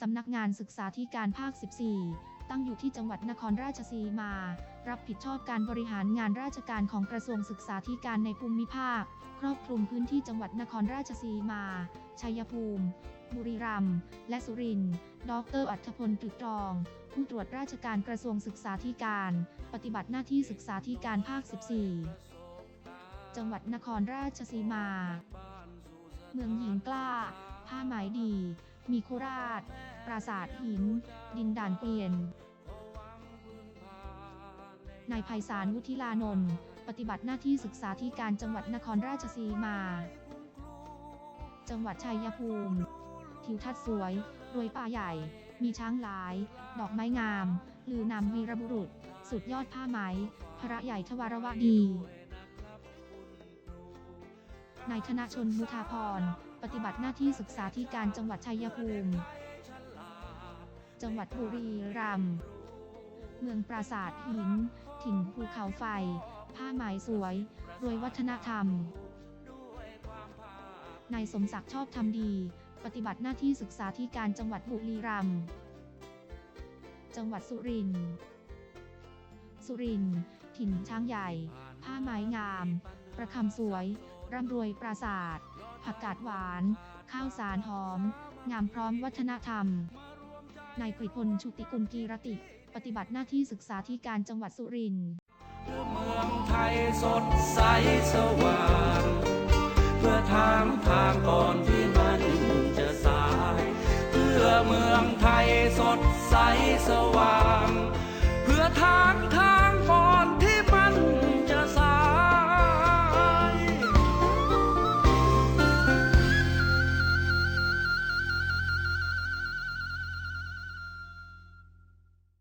สำนักงานศึกษาธิการภาค 14 ตั้งอยู่ที่จังหวัดนครราชสีมา รับผิดชอบการบริหารงานราชการของกระทรวงศึกษาธิการในภูมิภาค ครอบคลุมพื้นที่จังหวัดนครราชสีมา ชัยภูมิ บุรีรัมย์ และสุรินทร์ ดร อัธพลตรึกตรอง ผู้ตรวจราชการกระทรวงศึกษาธิการ ปฏิบัติหน้าที่ศึกษาธิการภาค 14 จังหวัดนครราชสีมา เมืองหญิงกล้า ผ้าไหมดี มีโคราช ปราสาทหิน ดินด่านเกวียน นายไพศาลวุฒิลานนท์ปฏิบัติหน้าที่ศึกษาธิการจังหวัดนครราชสีมา จังหวัดชัยภูมิ ทิวทัศน์สวย รวยป่าใหญ่ มีช้างหลาย ดอกไม้งาม ลือนำวีรบุรุษ สุดยอดผ้าไหม พระใหญ่ทวารวดี นายธนชนมุทาพร ปฏิบัติหน้าที่ศึกษาธิการจังหวัดชัยภูมิ จังหวัดบุรีรัมย์ เมืองปราสาทหิน ถิ่นภูเขาไฟ ผ้าไหมสวย รวยวัฒนธรรม นายสมศักดิ์ชอบทำดี ปฏิบัติหน้าที่ศึกษาธิการจังหวัดบุรีรัมย์ จังหวัดสุรินทร์ สุรินทร์ ถิ่นช้างใหญ่ ผ้าไม้งาม ประคำสวย ร่ำรวยปราสาทผักกาดหวาน ข้าวสารหอม งามพร้อมวัฒนธรรม นายกฤพลชุติกุลกีรติ ปฏิบัติหน้าที่ศึกษาธิการจังหวัดสุรินทร์เมืองไทยสดใสสว่างเพื่อทางทางก่อนที่มันจะสาย เพื่อเมืองไทยสดใสสว่าง เพื่อทางทาง